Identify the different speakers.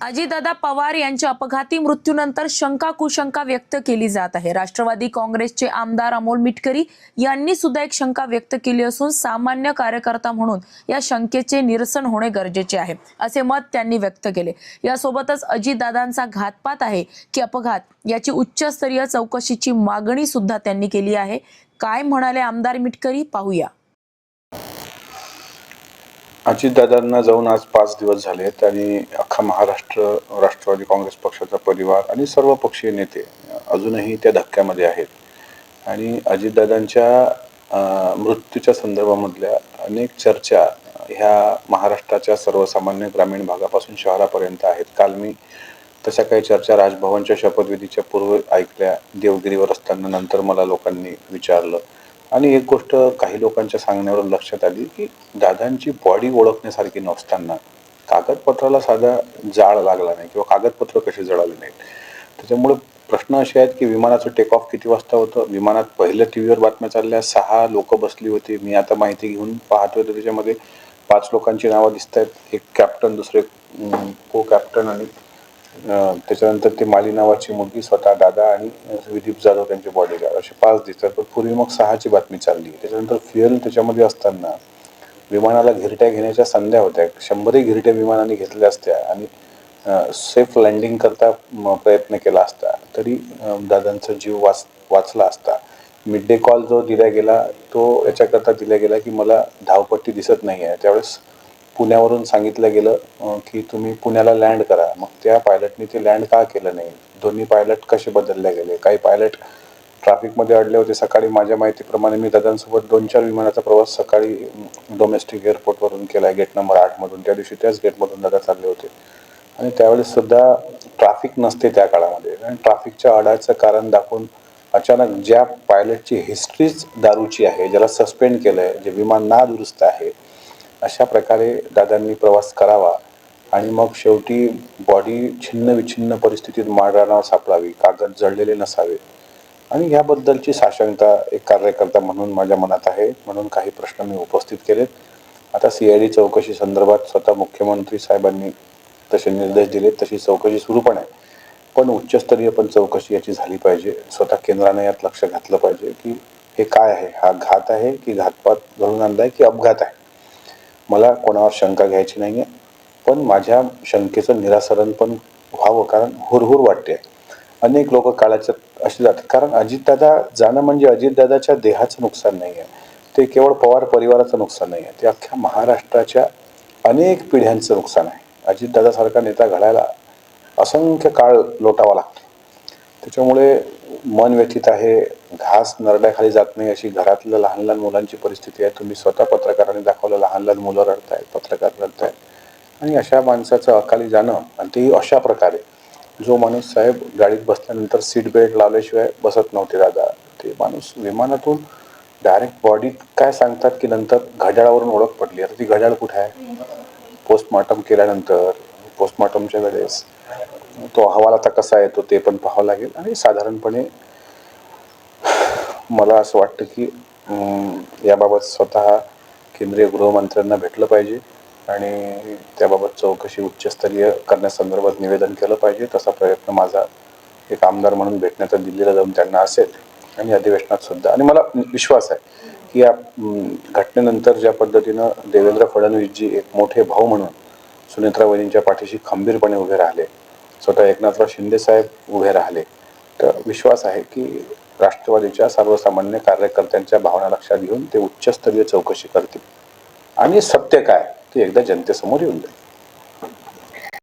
Speaker 1: अजितदादा पवार यांच्या अपघाती मृत्यूनंतर शंका कुशंका व्यक्त केली जात आहे. राष्ट्रवादी काँग्रेसचे आमदार अमोल मिटकरी यांनी सुद्धा एक शंका व्यक्त केली असून सामान्य कार्यकर्ता म्हणून या शंकेचे निरसन होणे गरजेचे आहे असे मत त्यांनी व्यक्त केले. यासोबतच अजितदादांचा घातपात आहे की अपघात याची उच्चस्तरीय चौकशीची मागणी सुद्धा त्यांनी केली आहे. काय म्हणाले आमदार मिटकरी? पाहूया.
Speaker 2: अजितदादांना जाऊन आज पाच दिवस झालेत आणि अख्खा महाराष्ट्र राष्ट्रवादी काँग्रेस पक्षाचा परिवार आणि सर्व पक्षीय नेते अजूनही त्या धक्क्यामध्ये आहेत. आणि अजितदादांच्या मृत्यूच्या संदर्भामधल्या अनेक चर्चा ह्या महाराष्ट्राच्या सर्वसामान्य ग्रामीण भागापासून शहरापर्यंत आहेत. काल मी तशा काही चर्चा राजभवनच्या शपथविधीच्या पूर्व ऐकल्या देवगिरीवर असताना नंतर मला लोकांनी विचारलं. आणि एक गोष्ट काही लोकांच्या सांगण्यावरून लक्षात आली की दादांची बॉडी ओळखण्यासारखी नसताना कागदपत्राला साधा जाळ लागला नाही किंवा कागदपत्र कसे जळाले नाहीत. त्याच्यामुळे प्रश्न असे आहेत की विमानाचं टेक ऑफ किती वाजता होतं? विमानात पहिल्या टी व्हीवर बातम्या चालल्या सहा लोक बसली होती. मी आता माहिती घेऊन पाहतोय तर त्याच्यामध्ये. पाच लोकांची नावं दिसत आहेत एक कॅप्टन दुसरे को कॅप्टन आणि त्याच्यानंतर ते माली नावाची मुलगी स्वतः दादा आणि विदीप जाधव त्यांचे बॉडीगार्ड असे पाच दिसतात. पण पूर्वी मग सहाची बातमी चालली. त्याच्यानंतर फ्युएल त्याच्यामध्ये असताना विमानाला घिरट्या घेण्याच्या संध्या होत्या. शंभरही घिरट्या विमानाने घेतल्या असत्या आणि सेफ लँडिंग करता प्रयत्न केला असता. तरी दादांचा जीव वाच वाचला असता. मिड डे कॉल जो दिला गेला तो याच्याकरता दिला गेला की मला धावपट्टी दिसत नाही आहे त्यावेळेस पुण्यावरून सांगितलं गेलं की तुम्ही पुण्याला लँड करा. मग त्या पायलटने ते लँड का केलं नाही? दोन्ही पायलट कसे बदलले गेले? काही पायलट ट्रॅफिकमध्ये अडले होते सकाळी. माझ्या माहितीप्रमाणे मी दादांसोबत दोन चार विमानाचा प्रवास सकाळी डोमेस्टिक एअरपोर्टवरून केला गेट नंबर आठमधून त्या दिवशी त्याच गेटमधून दादा चालले होते. आणि त्यावेळेस सुद्धा ट्रॅफिक नसते त्या काळामध्ये. आणि ट्रॅफिकच्या अडाचं कारण दाखवून अचानक ज्या पायलटची हिस्ट्रीच दारूची आहे ज्याला सस्पेंड केलं आहे जे विमान ना दुरुस्त आहे अशा प्रकारे दादांनी प्रवास करावा. आणि मग शेवटी बॉडी छिन्न विछिन्न परिस्थितीत माळरानावर सापडावी कागद जळलेले नसावे. आणि याबद्दलची साशंकता एक कार्यकर्ता म्हणून माझ्या मनात आहे म्हणून काही प्रश्न मी उपस्थित केलेत. आता सी आय डी चौकशी संदर्भात स्वतः मुख्यमंत्री साहेबांनी तसे निर्देश दिलेत तशी चौकशी सुरू पण आहे. पण उच्चस्तरीय पण चौकशी याची झाली पाहिजे. स्वतः केंद्राने यात लक्ष घातलं पाहिजे की हे काय आहे? हा घात आहे की घातपात घडून आहे की अपघात आहे? मला कोणावर शंका घ्यायची नाही आहे पण माझ्या शंकेचं निरासरण पण व्हावं कारण हुरहुर वाटते. अनेक लोक काळाच्या असे जातात. कारण अजितदादा जाणं म्हणजे अजितदादाच्या देहाचं नुकसान नाही आहे ते केवळ पवार परिवाराचं नुकसान नाही आहे ते अख्ख्या महाराष्ट्राच्या अनेक पिढ्यांचं नुकसान आहे. अजितदादासारखा नेता घडायला असंख्य काळ लोटावा लागतो. त्याच्यामुळे मन व्यथित आहे. घास नरड्याखाली जात नाही अशी घरातल्या लहान लहान मुलांची परिस्थिती आहे. तुम्ही स्वतः पत्रकारांनी दाखवलं लहान लहान मुलं रडतायत पत्रकार रडतायत. आणि अशा माणसाचं अकाली जाणं आणि तेही अशा प्रकारे. जो माणूस साहेब गाडीत बसल्यानंतर सीट बेल्ट लावल्याशिवाय बसत नव्हते दादा. ते माणूस विमानातून डायरेक्ट बॉडीत काय सांगतात की नंतर घड्याळावरून ओळख पडली. आता ती घड्याळ कुठे आहे? पोस्टमॉर्टम केल्यानंतर पोस्टमॉर्टमच्या वेळेस तो अहवाल आता कसा येतो ते पण पाहावं लागेल. आणि साधारणपणे मला असं वाटतं की याबाबत स्वतः केंद्रीय गृहमंत्र्यांना भेटलं पाहिजे. आणि त्याबाबत चौकशी उच्चस्तरीय करण्यासंदर्भात निवेदन केलं पाहिजे. तसा प्रयत्न माझा एक आमदार म्हणून भेटण्याचा दिल्लीला जाऊन त्यांना असेल. आणि अधिवेशनात सुद्धा. आणि मला विश्वास आहे की या घटनेनंतर ज्या पद्धतीनं देवेंद्र फडणवीसजी एक मोठे भाऊ म्हणून सुनेत्रा वहिनींच्या पाठीशी खंबीरपणे उभे राहिले स्वतः एकनाथराव शिंदेसाहेब उभे राहिले तर विश्वास आहे की राष्ट्रवादीच्या सर्वसामान्य कार्यकर्त्यांच्या भावना लक्षात घेऊन ते उच्चस्तरीय चौकशी करतील. आणि सत्य काय? ते एकदा जनतेसमोर येऊन जाईल